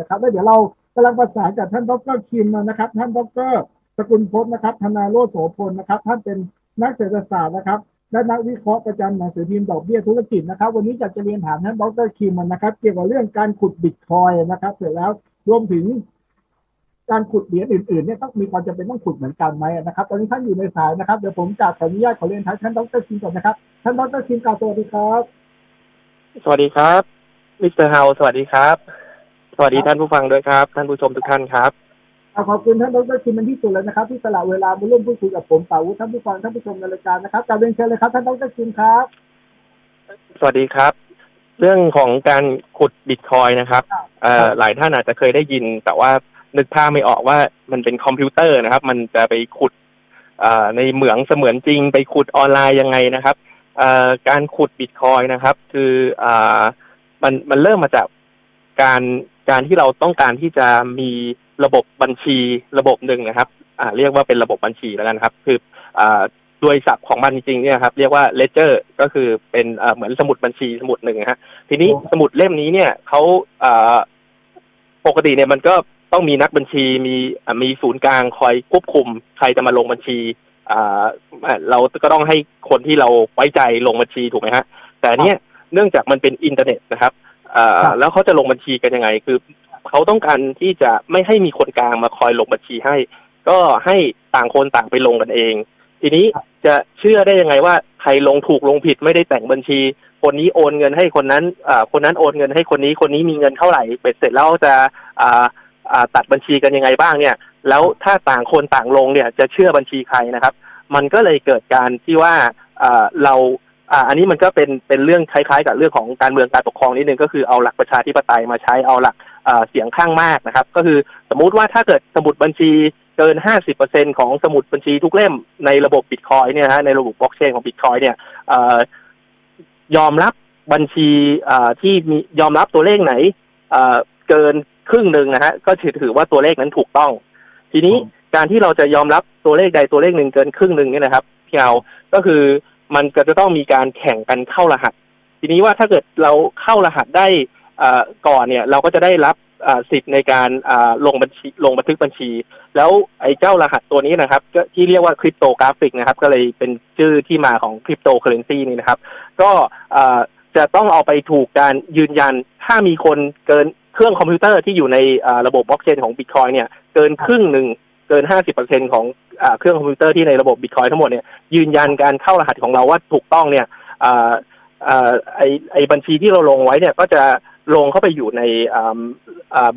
นะครับ แล้วเดี๋ยวเรากำลังประสานกับท่านดรคิมนะครับ ท่านดรสกุลพจน์นะครับธนาโรโสพลนะครับ ท่านเป็นนักเศรษฐศาสตร์นะครับและนักวิเคราะห์ประจำหนังสือพิมพ์ดอกเบี้ยธุรกิจนะครับ วันนี้จะจะเรียนถามท่านดรคิมนะครับ เกี่ยวกับเรื่องการขุดบิตคอยนะครับ เสร็จแล้วรวมถึง การขุดเหรียญอื่นๆเนี่ยต้องมีความจำเป็นต้องขุดเหมือนกันไหมนะครับ ตอนนี้ท่านอยู่ในสายนะครับเดี๋ยวผมกราบขออนุญาตขอเรียนท่านดรคิมก่อนนะครับ ท่านดรคิมกราบสวัสดีครับ สวัสดีครับมิสเตอร์เฮาสวัสดีครับ วัสดีท่านผู้ฟังด้วยครับ ท่านผู้ชมทุกท่านครับขอบคุณท่านดรคิมเป็นที่สุดเลยนะครับ ที่สละเวลามาร่วมพูดคุยกับผมป่าวุฒิท่านผู้ฟังท่านผู้ชมในรายการนะครับกราบเรียนเชิญเลยครับท่านดรคิมครับ สวัสดีครับ เรื่องของการขุดบิตคอยนะครับเอ่อหลายท่านอาจจะเคยได้ยิน แต่ว่านึกภาพไม่ออกว่ามันเป็นคอมพิวเตอร์นะครับ มันจะไปขุดอ่าในเหมืองเสมือนจริง ไปขุดออนไลน์ยังไงนะครับเอ่อการขุดบิตคอยนะครับ คืออ่ามันมันเริ่มมาจากการ การที่เราต้องการที่จะมีระบบบัญชีระบบหนึ่งนะครับอ่าเรียกว่าเป็นระบบบัญชีแล้วกันครับ คืออ่าโดยศัพท์ของมันจริงๆเนี่ยครับเรียกว่า ledger ก็คือเป็นเอ่อเหมือนสมุดบัญชีสมุดหนึ่งนะฮะทีนี้สมุดเล่มนี้เนี่ยเขาอ่าปกติเนี่ยมันก็ต้องมีนักบัญชีมีอ่ามีศูนย์กลางคอยควบคุม ใครจะมาลงบัญชีอ่าเราก็ต้องให้คนที่เราไว้ใจลงบัญชีถูกไหมฮะแต่อันเนี่ยเนื่องจากมันเป็นอินเทอร์เน็ตนะครับอ่าครับ แล้วเขาจะลงบัญชีกันยังไง คือเขาต้องการที่จะไม่ให้มีคนกลางมาคอยลงบัญชีให้ ก็ให้ต่างคนต่างไปลงกันเอง ทีนี้จะเชื่อได้ยังไงว่าใครลงถูกลงผิดไม่ได้แต่งบัญชี คนนี้โอนเงินให้คนนั้นอ่าคนนั้นโอนเงินให้คนนี้คนนี้มีเงินเท่าไหร่เบ็ดเสร็จแล้วจะอ่าอ่าตัดบัญชีกันยังไงบ้างเนี่ย แล้วถ้าต่างคนต่างลงเนี่ยจะเชื่อบัญชีใครนะครับ มันก็เลยเกิดการที่ว่าอ่าเรา อ่าอันนี้มันก็เป็นเป็นเรื่องคล้ายๆ กับเรื่องของการเมืองการปกครองนิดนึงก็คือเอาหลักประชาธิปไตยมาใช้เอาหลักเสียงข้างมากนะครับ ก็คือสมมุติว่าถ้าเกิดสมุดบัญชีเกิน 50%ของสมุดบัญชีทุกเล่มในระบบบิตคอยเนี่ยนะฮะในระบบบล็อกเชนของบิตคอยเนี่ยอยอมรับบัญชีที่มียอมรับตัวเลขไหนเอ่อเกินครึ่งหนึ่งนะฮะก็ถือถือว่าตัวเลขนั้นถูกต้อง ทีนี้การที่เราจะยอมรับตัวเลขใดตัวเลขหนึ่งเกินครึ่งหนึ่งเนี่ยนะครับพี่เอาก็คือ มันก็จะต้องมีการแข่งกันเข้ารหัส ทีนี้ว่าถ้าเกิดเราเข้ารหัสได้ก่อนเนี่ยเราก็จะได้รับสิทธิ์ในการลงบัญชีลงบันทึกบัญชี แล้วไอ้เจ้ารหัสตัวนี้นะครับก็ที่เรียกว่าคริปโตกราฟิกนะครับ ก็เลยเป็นชื่อที่มาของคริปโตเคอเรนซีนี่นะครับ ก็จะต้องเอาไปถูกการยืนยันถ้ามีคนเกินเครื่องคอมพิวเตอร์ที่อยู่ในระบบบล็อกเชนของบิตคอยเนี่ยเกินครึ่งหนึ่ง เกิน 50%ของอเครื่องคอมพิวเตอร์ที่ในระบบบิตคอยทั้งหมดเนี่ยยืนยันการเข้ารหัสของเราว่าถูกต้องเนี่ยอ่าอ่าไอไอบัญชีที่เราลงไว้เนี่ยก็จะลงเข้าไปอยู่ใน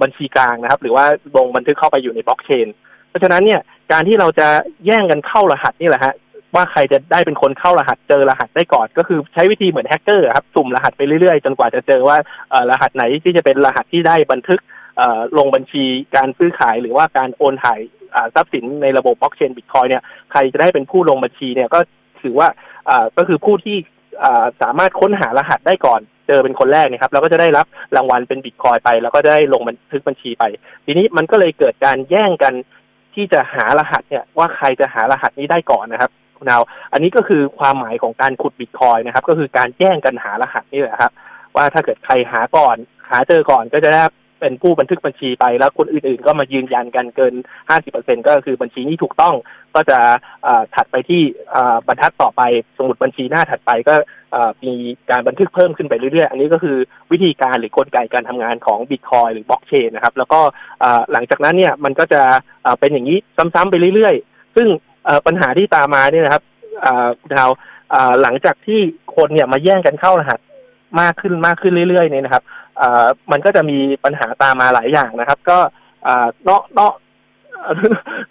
บัญชีกลางนะครับ หรือว่าลงบันทึกเข้าไปอยู่ในบล็อกเชน เพราะฉะนั้นเนี่ยการที่เราจะแย่งกันเข้ารหัสนี่แหละฮะว่าใครจะได้เป็นคนเข้ารหัสเจอรหัสได้ก่อน ก็คือใช้วิธีเหมือนแฮกเกอร์ครับสุ่มรหัสไปเรื่อยๆ จนกว่าจะเจอว่ารหัสไหนที่จะเป็นรหัสที่ได้บันทึกลงบัญชีการซื้อขายหรือว่าการโอนถ่าย ทรัพย์สินในระบบบล็อกเชนบิตคอยเนี่ยใครจะได้เป็นผู้ลงบัญชีเนี่ยก็ถือว่าก็คือผู้ที่สามารถค้นหารหัสได้ก่อนเจอเป็นคนแรกเนะครับแล้วก็จะได้รับรางวัลเป็นบิตคอยไป แล้วก็ได้ลงบันทึกบัญชีไป ทีนี้มันก็เลยเกิดการแย่งกันที่จะหารหัสเนี่ยว่าใครจะหารหัสนี้ได้ก่อนนะครับคุณเอาอันนี้ก็คือความหมายของการขุดบิตคอยนะครับ ก็คือการแย่งกันหารหัสนี่แหละครับ ว่าถ้าเกิดใครหาก่อน หาเจอก่อนก็จะได้ เป็นผู้บันทึกบัญชีไปแล้วคนอื่นๆ ก็มายืนยันกันเกิน 50%ก็คือบัญชีนี้ถูกต้อง ก็จะถัดไปที่บรรทัดต่อไปสมุดบัญชีหน้าถัดไปก็มีการบันทึกเพิ่มขึ้นไปเรื่อยๆ อันนี้ก็คือวิธีการหรือกลไกการทำงานของบิตคอยหรือบล็อกเชนนะครับ แล้วก็หลังจากนั้นเนี่ยมันก็จะเป็นอย่างนี้ซ้ำๆไปเรื่อยๆ ซึ่งปัญหาที่ตามมาเนี่ยนะครับอ่าดาวหลังจากที่คนเนี่ยมาแย่งกันเข้ารหัสมากขึ้นมากขึ้นเรื่อยๆเนี่ยนะครับ มันก็จะมีปัญหาตามมาหลายอย่างนะครับ ก็นอกนอก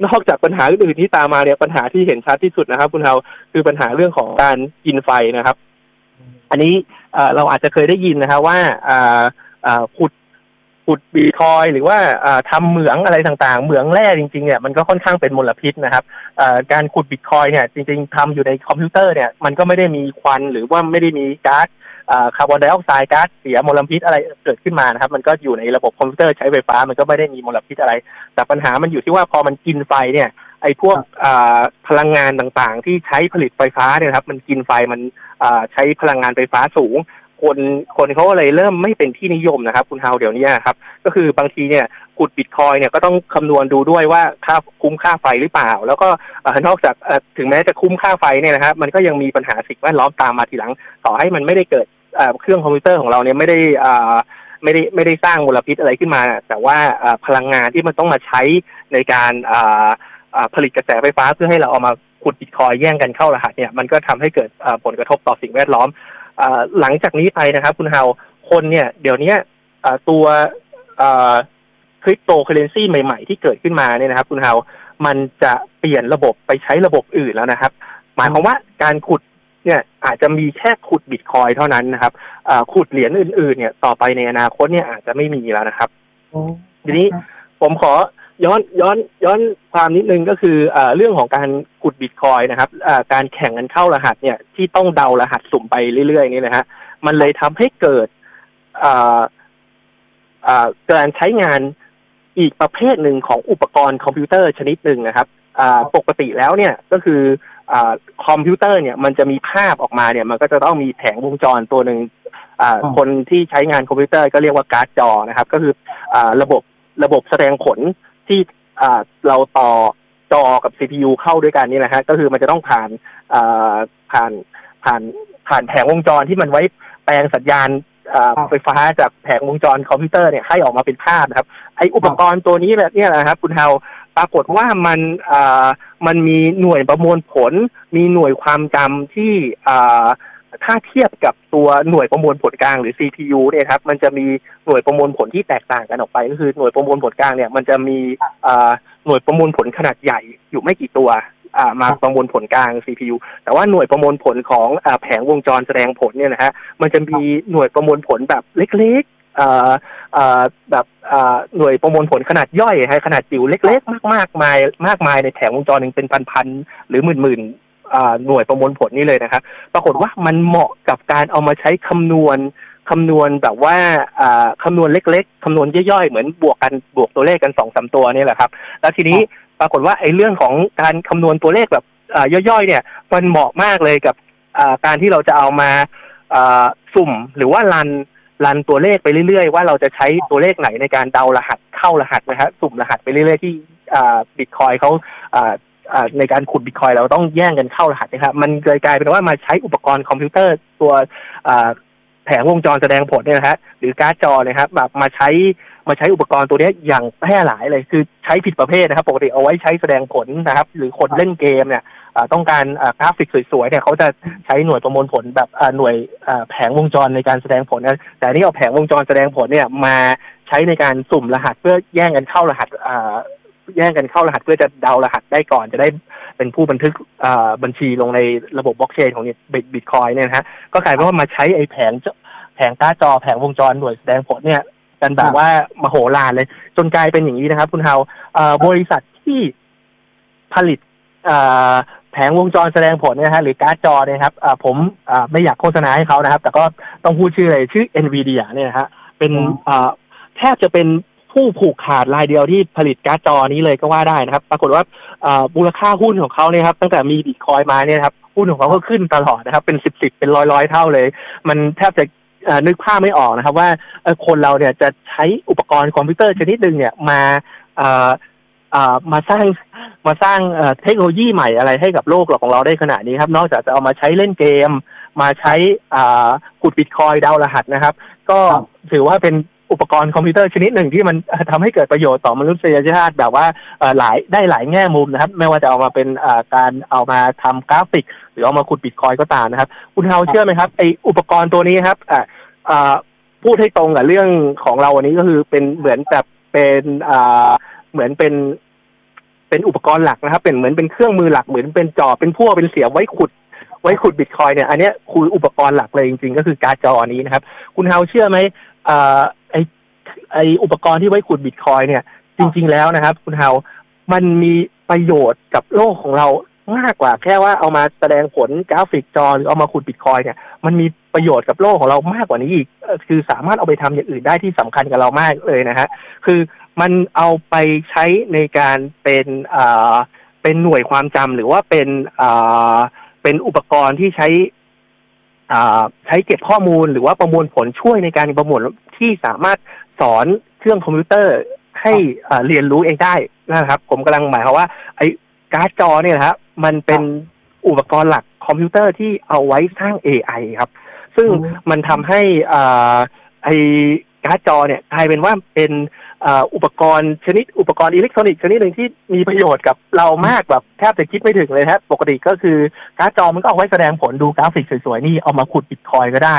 นอกจากปัญหาอื่นๆที่ตามมาเนี่ยปัญหาที่เห็นชัดที่สุดนะครับ คุณเฮาคือปัญหาเรื่องของการกินไฟนะครับ อันนี้เราอาจจะเคยได้ยินนะครับว่าขุดขุดบีคอยหรือว่าอ่าทำเหมืองอะไรต่างๆ เหมืองแร่จริงๆเนี่ยมันก็ค่อนข้างเป็นมลพิษนะครับการขุดบิตคอยเนี่ยจริงๆทำอยู่ในคอมพิวเตอร์เนี่ยมันก็ไม่ได้มีควันหรือว่าไม่ได้มีก๊าซ คาร์บอนไดออกไซด์ก๊าซเสียมลพิษอะไรเกิดขึ้นมานะครับ มันก็อยู่ในระบบคอมพิวเตอร์ใช้ไฟฟ้า มันก็ไม่ได้มีมลพิษอะไร แต่ปัญหามันอยู่ที่ว่าพอมันกินไฟเนี่ยไอ้พวกอ่าพลังงานต่างๆ ที่ใช้ผลิตไฟฟ้าเนี่ยนะครับ มันกินไฟมันอ่าใช้พลังงานไฟฟ้าสูง คนคนเขาก็เลยเริ่มไม่เป็นที่นิยมนะครับ คุณเฮาเดี๋ยวนี้ครับ ก็คือบางทีเนี่ย ขุดบิตคอยเนี่ยก็ต้องคำนวณดูด้วยว่าค่าคุ้มค่าไฟหรือเปล่า แล้วก็นอกจากถึงแม้จะคุ้มค่าไฟเนี่ยนะครับมันก็ยังมีปัญหาสิ่งแวดล้อมตามมาทีหลัง ต่อให้มันไม่ได้เกิดเครื่องคอมพิวเตอร์ของเราเนี่ยไม่ได้อ่ไม่ได้ไม่ได้สร้างมลพิษอะไรขึ้นมา แต่ว่าพลังงานที่มันต้องมาใช้ในการผลิตกระแสไฟฟ้าเพื่อให้เราเอามาขุดบิตคอยแย่งกันเข้ารหัสเนี่ยมันก็ทำให้เกิดผลกระทบต่อสิ่งแวดล้อมหลังจากนี้ไปนะครับ คุณเฮาคนเนี่ยเดี๋ยวนี้ตัว คริปโตเคอเรนซีใหม่ ๆ ที่เกิดขึ้นมาเนี่ยนะครับ คุณเฮา มันจะเปลี่ยนระบบไปใช้ระบบอื่นแล้วนะครับ หมายความว่าการขุดเนี่ยอาจจะมีแค่ขุดบิตคอยเท่านั้นนะครับอ่าขุดเหรียญอื่น ๆ เนี่ยต่อไปในอนาคตเนี่ยอาจจะไม่มีแล้วนะครับโอ้ทีนี้ครับผมขอย้อนย้อนย้อนความนิดนึงก็คือเอ่อเรื่องของการขุดบิตคอยนะครับเอ่อการแข่งกันเข้ารหัสเนี่ยที่ต้องเดารหัสสุ่มไปเรื่อยๆนี่นะฮะมันเลยทำให้เกิดเอ่อเอ่อการใช้งาน อีกประเภทหนึ่งของอุปกรณ์คอมพิวเตอร์ชนิดหนึ่งนะครับอ่าปกติแล้วเนี่ยก็คืออ่าคอมพิวเตอร์เนี่ยมันจะมีภาพออกมาเนี่ยมันก็จะต้องมีแผงวงจรตัวหนึ่งอ่าอ๋อคนที่ใช้งานคอมพิวเตอร์ก็เรียกว่าการ์ดจอนะครับ ก็คืออ่าระบบระบบแสดงผลที่อ่าเราต่อจอกับ CPU เข้าด้วยกันนี่นะฮะก็คือมันจะต้องผ่านอ่าผ่านผ่านผ่านแผงวงจรที่มันไว้แปลงสัญญาณอ่าครับ ไฟฟ้าจากแผงวงจรคอมพิวเตอร์เนี่ยให้ออกมาเป็นภาพนะครับ ไออุปกรณ์ตัวนี้แหละเนี่ยนะครับคุณเฮาปรากฏว่ามันอ่ามันมีหน่วยประมวลผล มีหน่วยความจำที่อ่าถ้าเทียบกับตัวหน่วยประมวลผลกลางหรือ CPU เนี่ยครับ มันจะมีหน่วยประมวลผลที่แตกต่างกันออกไป ก็คือหน่วยประมวลผลกลางเนี่ยมันจะมีอ่าหน่วยประมวลผลขนาดใหญ่อยู่ไม่กี่ตัว มาประมวลผลกลาง CPU แต่ว่าหน่วยประมวลผลของอาแผงวงจรแสดงผลเนี่ยนะฮะมันจะมีหน่วยประมวลผลแบบเล็กๆอ่าอ่าแบบอ่าหน่วยประมวลผลขนาดย่อยฮะขนาดจิ๋วเล็ก ๆ มากๆมายมากมายในแผงวงจรหนึ่งเป็นพันๆหรือหมื่นๆอ่าหน่วยประมวลผลนี่เลยนะครับ ปรากฏว่ามันเหมาะกับการเอามาใช้คำนวณคำนวณแบบว่าอ่าคำนวณเล็ก ๆคำนวณย่อยๆ เหมือนบวกกันบวกตัวเลขกันสองสามตัวนี่แหละครับ แล้วทีนี้ ปรากฏว่าไอ้เรื่องของการคำนวณตัวเลขแบบย่อยๆ เนี่ย มันเหมาะมากเลยกับการที่เราจะเอามาสุ่มหรือว่ารันรันตัวเลขไปเรื่อยๆ ว่าเราจะใช้ตัวเลขไหนในการเดารหัสเข้ารหัสนะฮะสุ่มรหัสไปเรื่อยๆ ที่บิตคอยเขาในการขุดบิตคอยเราต้องแย่งกันเข้ารหัสนะครับมันเลยกลายเป็นว่ามาใช้อุปกรณ์คอมพิวเตอร์ตัวแผงวงจรแสดงผลเนี่ยนะฮะหรือการ์ดจอเนะครับแบบมาใช้ มาใช้อุปกรณ์ตัวนี้อย่างแพร่หลายเลยคือใช้ผิดประเภทนะครับ ปกติเอาไว้ใช้แสดงผลนะครับ หรือคนเล่นเกมเนี่ยต้องการกราฟิกสวยๆเนี่ยเขาจะใช้หน่วยประมวลผลแบบหน่วยแผงวงจรในการแสดงผลนะแต่นี่เอาแผงวงจรแสดงผลเนี่ยมาใช้ในการสุ่มรหัสเพื่อแย่งกันเข้ารหัสแย่งกันเข้ารหัสเพื่อจะเดารหัสได้ก่อนจะได้เป็นผู้บันทึกบัญชีลงในระบบบล็อกเชนของบิตคอยเนี่ยนะฮะก็กลายเป็นว่ามาใช้ไอ้แผงแผงกาจอแผงวงจรหน่วยแสดงผลเนี่ย กันแบบว่ามโหฬารเลย จนกลายเป็นอย่างนี้นะครับ คุณเฮาเอ่อบริษัทที่ผลิตอ่าแผงวงจรแสดงผลเนยนะฮะหรือการ์ดจอเนี่ยครับอ่าผมอ่าไม่อยากโฆษณาให้เขานะครับ แต่ก็ต้องพูดชื่อเลยชื่อ NVIDIA เนี่ยนะฮะเป็นอ่าแทบจะเป็นผู้ผูกขาดรายเดียวที่ผลิตการ์ดจอนี้เลยก็ว่าได้นะครับ ปรากฏว่าอ่ามูลค่าหุ้นของเขาเนี่ยครับ ตั้งแต่มีบิตคอยมาเนี่ยนะครับหุ้นของเขาก็ขึ้นตลอดนะครับ เป็นสิบสิบเป็นร้อยร้อยเท่าเลย มันแทบจะเอ่อ นึกภาพไม่ออกนะครับ ว่าเอ่อคนเราเนี่ยจะใช้อุปกรณ์คอมพิวเตอร์ชนิดหนึ่งเนี่ยมาเอ่อเอ่อมาสร้างมาสร้างเอ่อเทคโนโลยีใหม่อะไรให้กับโลกของเราได้ขนาดนี้ครับ นอกจากจะเอามาใช้เล่นเกม มาใช้อ่าขุดบิตคอยดาวน์รหัสนะครับ ก็ครับถือว่าเป็น อุปกรณ์คอมพิวเตอร์ชนิดหนึ่งที่มันเอ่อทำให้เกิดประโยชน์ต่อมนุษยชาติแบบว่าหลายได้หลายแง่มุมนะครับ ไม่ว่าจะเอามาเป็นการเอามาทำกราฟิก หรือเอามาขุดบิตคอยก็ตามนะครับ คุณเฮาเชื่อไหมครับไออุปกรณ์ตัวนี้ครับอ่าพูดให้ตรงกับเรื่องของเราวันนี้ก็คือเป็นเหมือนแบบเป็นอ่าเหมือนเป็นเป็นอุปกรณ์หลักนะครับ เป็นเหมือนเป็นเครื่องมือหลักเหมือนเป็นจอบเป็นพั่วเป็นเสียไว้ขุดไว้ขุดบิตคอยเนี่ยอันนี้คืออุปกรณ์หลักเลยจริงๆ ก็คือการ์ดจอนี้นะครับ คุณเฮาเชื่อไหมอ่า ไออุปกรณ์ที่ไว้ขุดบิตคอยเนี่ย จริง ๆ แล้วนะครับ คุณเฮา มันมีประโยชน์กับโลกของเรามากกว่าแค่ว่าเอามาแสดงผลกราฟิกจอหรือเอามาขุดบิตคอยเนี่ย มันมีประโยชน์กับโลกของเรามากกว่านี้อีก คือสามารถเอาไปทำอย่างอื่นได้ที่สำคัญกับเรามากเลยนะฮะคือมันเอาไปใช้ในการเป็นอ่าเป็นหน่วยความจำหรือว่าเป็นอ่าเป็นอุปกรณ์ที่ใช้อ่าใช้เก็บข้อมูลหรือว่าประมวลผลช่วยในการประมวลที่สามารถ สอนเครื่องคอมพิวเตอร์ให้อ่าเรียนรู้เองได้นะครับ ผมกำลังหมายความว่า ไอ้การ์ดจอเนี่ยนะครับมันเป็นอุปกรณ์หลักคอมพิวเตอร์ที่เอาไว้สร้าง AI ครับ ซึ่งอืมมันทำให้อ่าไอการ์ดจอเนี่ยกลายเป็นว่าเป็นอ่าอุปกรณ์ชนิดอุปกรณ์อิเล็กทรอนิกส์ชนิดหนึ่งที่มีประโยชน์กับเรามากแบบแทบจะคิดไม่ถึงเลยครับปกติก็คือการ์ดจอมันก็เอาไว้แสดงผลดูกราฟิกสวยๆ นี่เอามาขุดบิตคอยก็ได้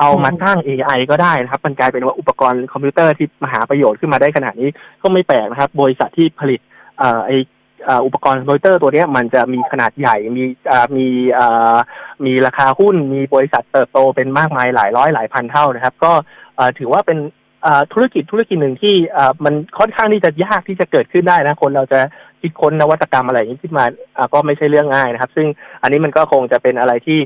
เอามาสร้าง AI ก็ได้นะครับ มันกลายเป็นว่าอุปกรณ์คอมพิวเตอร์ที่มหาประโยชน์ขึ้นมาได้ขนาดนี้ก็ไม่แปลกนะครับ บริษัทที่ผลิตไออุปกรณ์คอมพิวเตอร์ตัวนี้มันจะมีขนาดใหญ่ มีมีมีราคาหุ้น มีบริษัทเติบโตเป็นมากมายหลายร้อยหลายพันเท่านะครับ ก็ถือว่าเป็นธุรกิจธุรกิจหนึ่งที่มันค่อนข้างที่จะยากที่จะเกิดขึ้นได้นะคนเราจะคิดค้นนวัตกรรมอะไรนี้ขึ้นมาก็ไม่ใช่เรื่องง่ายนะครับ ซึ่งอันนี้มันก็คงจะเป็นอะไรที่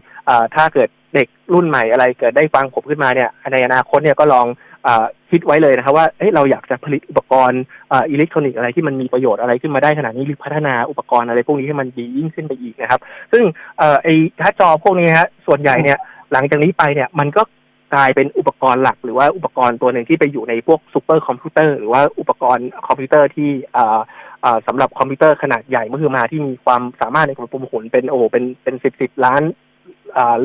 ถ้าเกิด เด็กรุ่นใหม่อะไรเกิดได้ฟังผมขึ้นมาเนี่ยในอนาคตเนี่ยก็ลองอคิดไว้เลยนะครับว่าเเราอยากจะผลิตอุปกรณ์อ,อิเล็กทรอนิกส์อะไรที่มันมีประโยชน์อะไรขึ้นมาได้ขนาดนี้หรือพัฒนาอุปกรณ์อะไรพวกนี้ให้มันดียิ่งขึ้นไปอีกนะครับ ซึ่งอไอ้การ์ดจอพวกนี้ฮะส่วนใหญ่เนี่ยหลังจากนี้ไปเนี่ยมันก็กลายเป็นอุปกรณ์หลักหรือว่าอุปกรณ์ตัวหนึ่งที่ไปอยู่ในพวกซูเปอร์คอมพิวเตอร์หรือว่าอุปกรณ์คอมพิวเตอร์ที่อ่าอ่าสำหรับคอมพิวเตอร์ขนาดใหญ่เมื่อคือมาที่มีความสามารถในการประมวลผลเป็นโอ้เป็นเป็นสิบสิบล้าน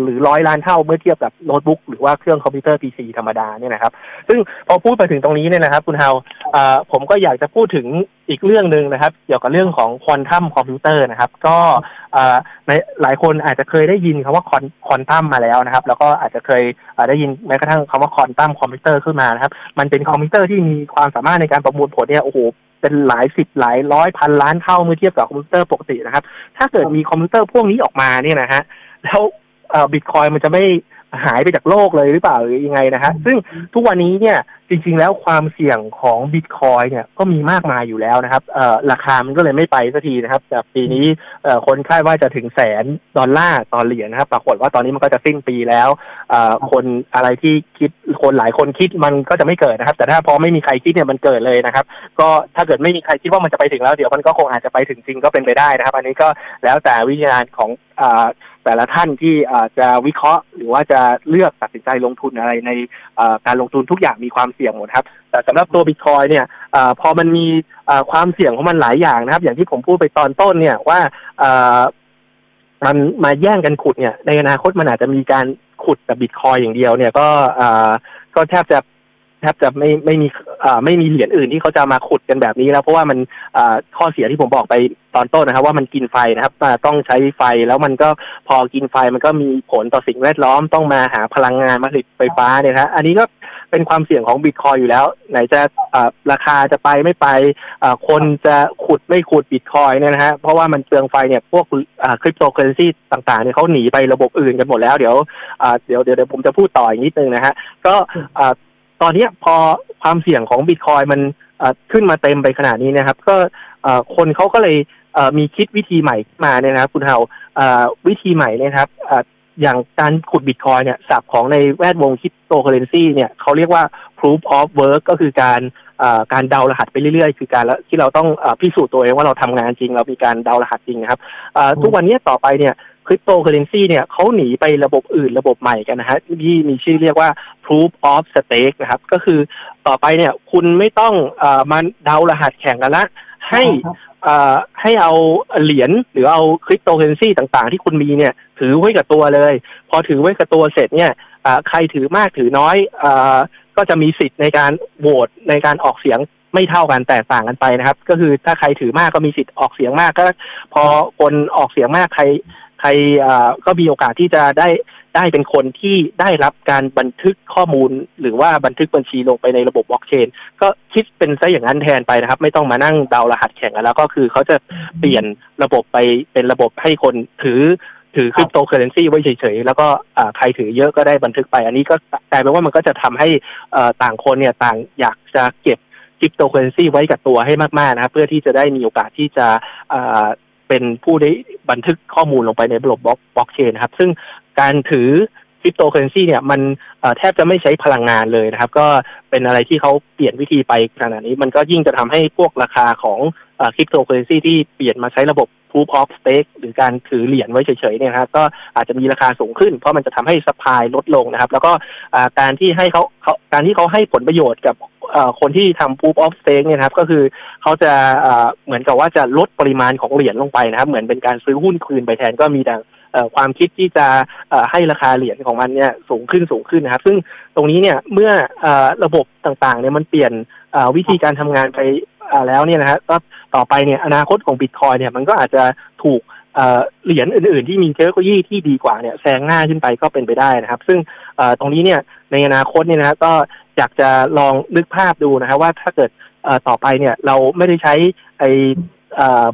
หรือร้อยล้านเท่าเมื่อเทียบกับโน้ตบุ๊กหรือว่าเครื่องคอมพิวเตอร์ PC ธรรมดาเนี่ยนะครับ ซึ่งพอพูดไปถึงตรงนี้เนี่ยนะครับ คุณเฮาผมก็อยากจะพูดถึงอีกเรื่องหนึ่งนะครับ เกี่ยวกับเรื่องของควอนตัมคอมพิวเตอร์นะครับ ก็ในหลายคนอาจจะเคยได้ยินคำว่าควอนคอนตัมมาแล้วนะครับ แล้วก็อาจจะเคยได้ยินแม้กระทั่งคำว่าควอนตัมคอมพิวเตอร์ขึ้นมานะครับ มันเป็นคอมพิวเตอร์ที่มีความสามารถในการประมวลผลเนี่ยโอ้โหเป็นหลายสิบหลายร้อยพันล้านเท่าเมื่อเทียบกับคอมพิวเตอร์ปกตินะครับ ถ้าเกิดมีคอมพิวเตอร์พวกนี้ออกมาเนี่ยนะฮะ แล้วบิตคอยมันจะไม่หายไปจากโลกเลยหรือเปล่าหรือยังไงนะฮะซึ่งทุกวันนี้เนี่ยจริง ๆ แล้วความเสี่ยงของบิตคอยเนี่ยก็มีมากมายอยู่แล้วนะครับเอ่อราคามันก็เลยไม่ไปสักทีนะครับจากปีนี้เอ่อคนคาดว่าจะถึงแสนดอลลาร์ต่อเหรียญนะครับปรากฏว่าตอนนี้มันก็จะสิ้นปีแล้วเอ่อคนอะไรที่คิดคนหลายคนคิดมันก็จะไม่เกิดนะครับ แต่ถ้าพอไม่มีใครคิดเนี่ยมันเกิดเลยนะครับ ก็ถ้าเกิดไม่มีใครคิดว่ามันจะไปถึงแล้วเดี๋ยวมันก็คงอาจจะไปถึงจริงก็เป็นไปได้นะครับ อันนี้ก็แล้วแต่วิจารณ์ของอ่า แต่ละท่านที่จะวิเคราะห์ หรือว่าจะเลือกตัดสินใจลงทุนอะไรในการลงทุนทุกอย่างมีความเสี่ยงหมดครับแต่สำหรับตัวบิตคอยเนี่ยอพอมันมีความเสี่ยงของมันหลายอย่างนะครับ อย่างที่ผมพูดไปตอนต้นเนี่ยว่ามันมาแย่งกันขุดเนี่ยในอนาคตมันอาจจะมีการขุดแบบบิตคอยอย่างเดียวเนี่ยก็ก็แทบจะ ทบจะไม่ไม่มีไม่มีเหรียญอื่นที่เขาจะมาขุดกันแบบนี้แล้ว เพราะว่ามันข้อเสียที่ผมบอกไปตอนต้นนะครับ ว่ามันกินไฟนะครับต้องใช้ไฟแล้วมันก็พอกินไฟมันก็มีผลต่อสิ่งแวดล้อมต้องมาหาพลังงานมาผลิตไฟฟ้าเนี่ยนะอันนี้ก็เป็นความเสี่ยงของบิตคอยอยู่แล้ว ไหนจะราคาจะไปไม่ไปคนจะขุดไม่ขุดบิตคอยเนี่ยนะฮะเพราะว่ามันเปลืองไฟเนี่ยพวกคริปโตเคอเรนซีต่างๆเนี่ยเขาหนีไประบบอื่นกันหมดแล้วเดี๋ยวเดี๋ยวเดี๋ยวผมจะพูดต่ออีกนิดนึงนะฮะก็ ตอนเนี้ยพอความเสี่ยงของบิตคอยมันอ่าขึ้นมาเต็มไปขนาดนี้นะครับ ก็อ่าคนเขาก็เลยเอ่อมีคิดวิธีใหม่ขึ้นมาเนี่ยนะครับ คุณเฮาเอ่อวิธีใหม่เนยนะครับเอ่ออย่างการขุดบิตคอยเนี่ยศัพท์ของในแวดวงคริปโตเคอเรนซีเนี่ยเขาเรียกว่า proof of work ก็คือการเอ่อการเดารหัสไปเรื่อยๆ คือการละที่เราต้องเออพิสูจน์ตัวเองว่าเราทำงานจริง เรามีการเดารหัสจริงนะครับเอ่อทุกวันนี้ต่อไปเนี่ย คริปโตเคอเรนซีเนี่ยเขาหนีไประบบอื่นระบบใหม่กันนะฮะที่มีชื่อเรียกว่า proof of stake นะครับ ก็คือต่อไปเนี่ยคุณไม่ต้องเอ่อมาเดารหัสแข่งกันละ ให้เอ่อให้เอาเหรียญหรือเอาคริปโตเคอเรนซีต่างๆ ที่คุณมีเนี่ย ถือไว้กับตัวเลย พอถือไว้กับตัวเสร็จเนี่ยอ่าใครถือมากถือน้อยอ่าก็จะมีสิทธิ์ในการโหวตในการออกเสียงไม่เท่ากันแตกต่างกันไปนะครับ ก็คือถ้าใครถือมากก็มีสิทธิ์ออกเสียงมากก็ พอคนออกเสียงมากใครใค รอ่าก็มีโอกาสที่จะได้ได้เป็นคนที่ได้รับการบันทึกข้อมูล หรือว่าบันทึกบัญชีลงไปในระบบบล็อกเชน ก็คิดเป็นซะอย่างนั้นแทนไปนะครับ ไม่ต้องมานั่งเดารหัสแข่งแล้วก็คือเขาจะเปลี่ยนระบบไปเป็นระบบให้คนถือถือคริปโตเคอเรนซีไว้เฉยๆ แล้วก็ใครถือเยอะก็ได้บันทึกไป อันนี้ก็กลายเป็นว่ามันก็จะทำให้ต่างคนเนี่ยต่างอยากจะเก็บคริปโตเคอเรนซีไว้กับตัวให้มากๆนะครับเพื่อที่จะได้มีโอกาสที่จะ เป็นผู้ได้บันทึกข้อมูลลงไปในระบบบล็อกบล็อกเชนนะครับ ซึ่งการถือคริปโตเคอเรนซีเนี่ยมันแทบจะไม่ใช้พลังงานเลยนะครับ ก็เป็นอะไรที่เขาเปลี่ยนวิธีไปขนาดนี้ มันก็ยิ่งจะทำให้พวกราคาของคริปโตเคอเรนซีที่เปลี่ยนมาใช้ระบบ proof of stake หรือการถือเหรียญไว้เฉยๆเนี่ยนะครับก็อาจจะมีราคาสูงขึ้น เพราะมันจะทำให้สปายลดลงนะครับ แล้วก็การที่ให้เขาเขาการที่เขาให้ผลประโยชน์กับ คนที่ทำ proof of stake เนี่ยนะครับก็คือเขาจะเอ่อเหมือนกับว่าจะลดปริมาณของเหรียญลงไปนะครับ เหมือนเป็นการซื้อหุ้นคืนไปแทนก็มีแต่ความคิดที่จะให้ราคาเหรียญของมันเนี่ยสูงขึ้นสูงขึ้นนะครับ ซึ่งตรงนี้เนี่ยเมื่ออระบบต่างๆเนี่ยมันเปลี่ยนวิธีการทำงานไปแล้วเนี่ยนะฮะก็ต่อไปเนี่ยอนาคตของบิตคอยเนี่ยมันก็อาจจะถูก เหรียญอื่นๆที่มีเทคโนโลยีที่ดีกว่าเนี่ยแซงหน้าขึ้นไปก็เป็นไปได้นะครับ ซึ่งตรงนี้เนี่ยในอนาคตเนี่ยนะก็อยากจะลองนึกภาพดูนะครับว่าถ้าเกิดต่อไปเนี่ยเราไม่ได้ใช้ไอ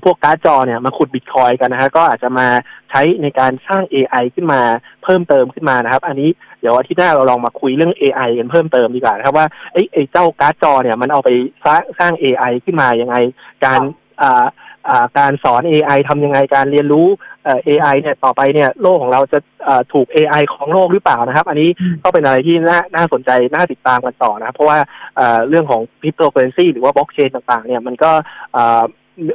พวกการ์ดจอเนี่ยมาขุดบิตคอยกันนะฮะก็อาจจะมาใช้ในการสร้าง AI ขึ้นมาเพิ่มเติมขึ้นมานะครับ อันนี้เดี๋ยวอาทิตย์หน้าเราลองมาคุยเรื่อง AI กันเพิ่มเติมดีกว่านะครับว่าไอ้ไอเจ้าการ์ดจอเนี่ยมันเอาไปสร้างสร้าง AI ขึ้นมายังไง การอ่า การสอน AI ทำยังไงการเรียนรู้เอ่อ AI เนี่ยต่อไปเนี่ยโลกของเราจะเอ่อถูก AI ของโลกหรือเปล่านะครับ อันนี้อืมก็เป็นอะไรที่น่าน่าสนใจน่าติดตามกันต่อนะครับ เพราะว่าเอ่อเรื่องของคริปโตเคอเรนซีหรือว่าบล็อกเชนต่างๆ เนี่ยมันก็เอ่อ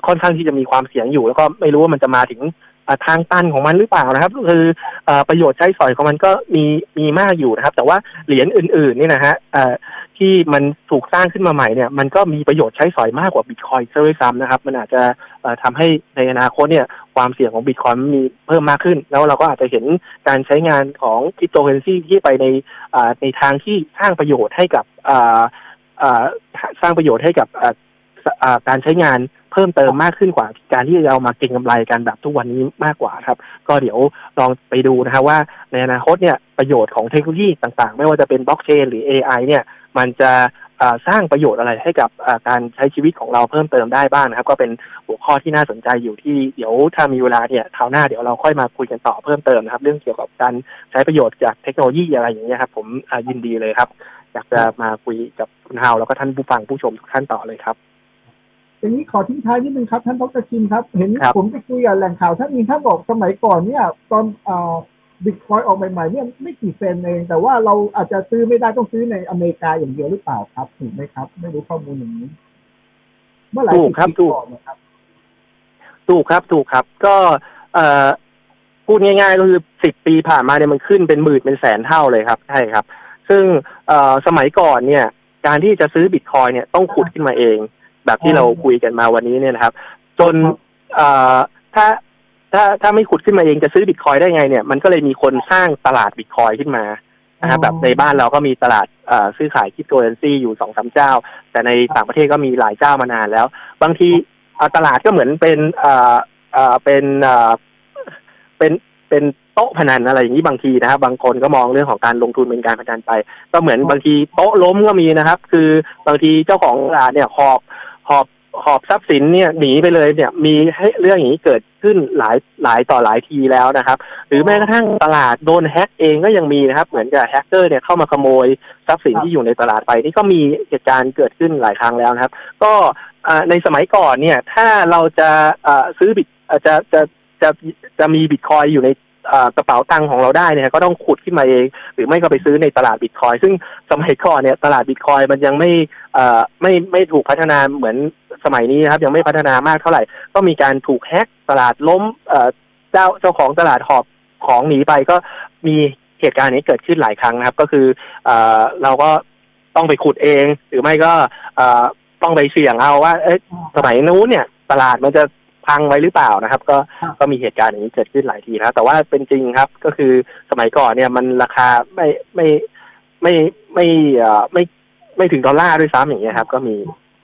ค่อนข้างที่จะมีความเสี่ยงอยู่ แล้วก็ไม่รู้ว่ามันจะมาถึงอ่าทางตันของมันหรือเปล่านะครับ คือเอ่อประโยชน์ใช้สอยของมันก็มีมีมากอยู่นะครับ แต่ว่าเหรียญอื่นๆนี่นะฮะเอ่อ ที่มันถูกสร้างขึ้นมาใหม่เนี่ยมันก็มีประโยชน์ใช้สอยมากกว่าบิตคอยน์ซะด้วยซ้ำนะครับ มันอาจจะเอ่อทำให้ในอนาคตเนี่ยความเสี่ยงของบิตคอยนมีเพิ่มมากขึ้น แล้วเราก็อาจจะเห็นการใช้งานของคริปโตเคอเรนซีที่ไปในในทางที่สร้างประโยชน์ให้กับสร้างประโยชน์ให้กับการใช้งานเพิ่มเติมมากขึ้นกว่า การที่จะเอามาเก็งกำไรกันแบบทุกวันนี้มากกว่าครับ ก็เดี๋ยวลองไปดูนะครับว่าในอนาคตเนี่ยประโยชน์ของเทคโนโลยีต่างๆ ไม่ว่าจะเป็นบล็อกเชนหรือ AI เนี่ย มันจะอ่าสร้างประโยชน์อะไรให้กับอ่าการใช้ชีวิตของเราเพิ่มเติมได้บ้างนะครับ ก็เป็นหัวข้อที่น่าสนใจอยู่ที่เดี๋ยวถ้ามีเวลาเนี่ยคราวหน้าเดี๋ยวเราค่อยมาคุยกันต่อเพิ่มเติมนะครับ เรื่องเกี่ยวกับการใช้ประโยชน์จากเทคโนโลยีอะไรอย่างเงี้ยครับ ผมอ่ายินดีเลยครับ อยากจะมาคุยกับคุณฮาวแล้วก็ท่านผู้ฟังผู้ชมทุกท่านต่อเลยครับอย่างนี้ขอทิ้งท้ายนิดนึงครับท่านดรชินครับ เห็นครับผมไปคุยกับแหล่งข่าวท่านนี้ท่านบอกสมัยก่อนเนี่ย ตอน บิตคอยออกใหม่ๆเนี่ยไม่กี่เซนเอง แต่ว่าเราอาจจะซื้อไม่ได้ต้องซื้อในอเมริกาอย่างเดียวหรือเปล่าครับถูกไหมครับ ไม่รู้ข้อมูลอย่างนี้ เมื่อหลายถูสิกบครับปีถูกก่อนนะครับถูกครับถูกครับ ก็เอ่อพูดง่ายๆก็คือสิบปีผ่านมาเนี่ยมันขึ้นเป็นหมื่นเป็นแสนเท่าเลยครับใช่ครับ ซึ่งเอ่อสมัยก่อนเนี่ย การที่จะซื้อบิตคอยเนี่ยต้องขุดขึ้นมาเอง แบบที่อ๋อเราคุยกันมาวันนี้เนี่ยนะครับ จนครับเอ่อถ้า ถ้าถ้าไม่ขุดขึ้นมาเองจะซื้อบิตคอยได้ไงเนี่ยมันก็เลยมีคนสร้างตลาดบิตคอยขึ้นมานะครับแบบในบ้านเราก็มีตลาดเอ่อซื้อขายคริปโตเคอเรนซีอยู่สองสามเจ้า แต่ในต่างประเทศก็มีหลายเจ้ามานานแล้ว บางทีเอ่อตลาดก็เหมือนเป็นเอ่อเอ่อเป็นเอ่อเป็นเป็นโต๊ะพนันอะไรอย่างนี้บางทีนะครับ บางคนก็มองเรื่องของการลงทุนเป็นการพนันไป ก็เหมือนบางทีโต๊ะล้มก็มีนะครับ คือบางทีเจ้าของตลาดเนี่ยหอบหอบ หอบทรัพย์สินเนี่ยหนีไปเลยเนี่ยมีให้เรื่องอย่างนี้เกิดขึ้นหลายหลายต่อหลายทีแล้วนะครับ หรือแม้กระทั่งตลาดโดนแฮ็กเองก็ยังมีนะครับ เหมือนกับแฮกเกอร์เนี่ยเข้ามาขโมยทรัพย์สินที่อยู่ในตลาดไป นี่ก็มีเหตุการณ์เกิดขึ้นหลายครั้งแล้วนะครับ ก็ในสมัยก่อนเนี่ยถ้าเราจะซื้อบิตจะจะจะจะมีบิตคอยอยู่ใน กระเป๋าตังค์ของเราได้เนี่ยก็ต้องขุดขึ้นมาเอง หรือไม่ก็ไปซื้อในตลาดบิตคอยซึ่งสมัยก่อนเนี่ยตลาดบิตคอยมันยังไม่ไม่ไม่ถูกพัฒนาเหมือนสมัยนี้นะครับยังไม่พัฒนามากเท่าไหร่ ก็มีการถูกแฮกตลาดล้มเจ้าเจ้าของตลาดหอบของหนีไปก็มีเหตุการณ์นี้เกิดขึ้นหลายครั้งนะครับ ก็คือเอเราก็ต้องไปขุดเอง หรือไม่ก็ต้องไปเสี่ยงเอาว่าสมัยนู้นเนี่ยตลาดมันจะ พังไว้หรือเปล่านะครับ ก็ครับก็มีเหตุการณ์อย่างนี้เกิดขึ้นหลายทีนะครับแต่ว่าเป็นจริงครับ ก็คือสมัยก่อนเนี่ยมันราคาไม่ไม่ไม่ไม่เอ่อไม่ไม่ถึงดอลลาร์ด้วยซ้ำอย่างเงี้ยครับ ก็มี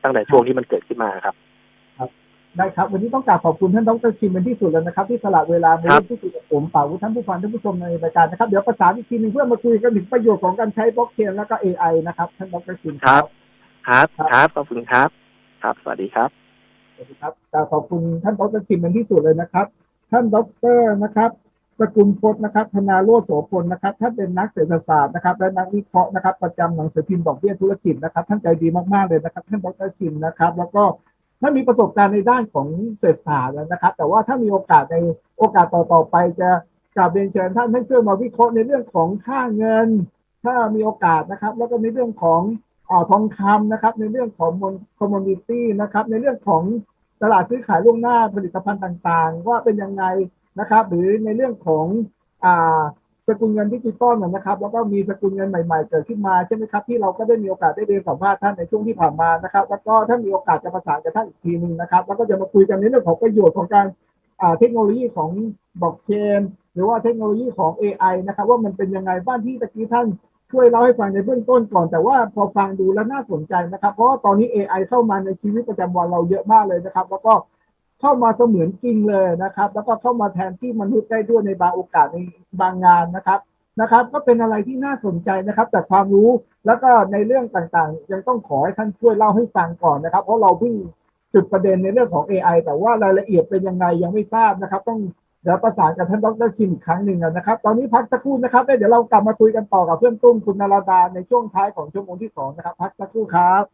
ตั้งแต่ช่วงที่มันเกิดขึ้นมาครับได้ครับ วันนี้ต้องกราบขอบคุณท่านดรชินเป็นที่สุดแล้วนะครับ ที่สละเวลามาครับร่วมพูดคุยกับผมป่าวุฒิท่านผู้ฟังท่านผู้ชมในรายการนะครับ เดี๋ยวประสานอีกทีหนึงเพื่อมาคุยกันถึงประโยชน์ของการใช้บล็อกเชนแล้วก็ AI นะครับ ท่านดรชินครับครับ ครับครับขอบคุณครับ ครับ สวัสดีครับส วัสดีครับกราบขอบคุณท่านดรชินเป็นที่สุดเลยนะครับ ท่านดรนะครับสกุลพจน์นะครับธนาโรจโสพลนะครับท่านเป็นนักเศรษฐศาสตร์นะครับ และนักวิเคราะห์นะครับ ประจำหนังสือพิมพ์ดอกเบี้ยธุรกิจนะครับท่านใจดีมากๆเลยนะครับท่านดรชินนะครับ แล้วก็ท่านมีประสบการณ์ในด้านของเศรษฐศาสตร์นะครับ แต่ว่าถ้ามีโอกาสในโอกาสต่อๆไปจะกราบเรียนเชิญท่านให้ช่วยมาวิเคราะห์ในเรื่องของค่าเงิน ถ้ามีโอกาสนะครับ แล้วก็ในเรื่องของอทองคำนะครับ ในเรื่องของคอมมูนิตี้นะครับ ในเรื่องของ ตลาดซื้อขายล่วงหน้าผลิตภัณฑ์ต่างๆ ว่าเป็นยังไงนะครับ หรือในเรื่องของอ่าสกุลเงินดิจิตอลนะครับ แล้วก็มีสกุลเงินใหม่ๆ เกิดขึ้นมาใช่ไหมครับที่เราก็ได้มีโอกาสได้เรียนสัมภาษณ์ท่านในช่วงที่ผ่านมานะครับ แล้วก็ถ้ามีโอกาสจะประสานกับท่านอีกทีหนึ่งนะครับ แล้วก็จะมาคุยกันในเรื่องของประโยชน์ของการอ่าเทคโนโลยีของบล็อกเชนหรือว่าเทคโนโลยีของ AI นะครับ ว่ามันเป็นยังไงบ้านที่ตะกี้ท่าน ช่วยเล่าให้ฟังในเบื้องต้นก่อน แต่ว่าพอฟังดูแล้วน่าสนใจนะครับ เพราะว่าตอนนี้ AI เข้ามาในชีวิตประจำวันเราเยอะมากเลยนะครับ แล้วก็เข้ามาเสมือนจริงเลยนะครับ แล้วก็เข้ามาแทนที่มนุษย์ได้ด้วยในบางโอกาสในบางงานนะครับนะครับ ก็เป็นอะไรที่น่าสนใจนะครับ แต่ความรู้แล้วก็ในเรื่องต่างๆ ยังต้องขอให้ท่านช่วยเล่าให้ฟังก่อนนะครับ เพราะเราเพิ่งจุดประเด็นในเรื่องของ AI แต่ว่ารายละเอียดเป็นยังไงยังไม่ทราบนะครับ ต้อง เดี๋ยวประสานกับท่านดรชิมอีกครั้งหนึ่งนะครับ ตอนนี้พักสักครู่นะครับแล้วเดี๋ยวเรากลับมาคุยกันต่อกับเพื่อนตุ้มคุณนราดาในช่วงท้ายของชั่วโมงที่สองนะครับ พักสักครู่ครับ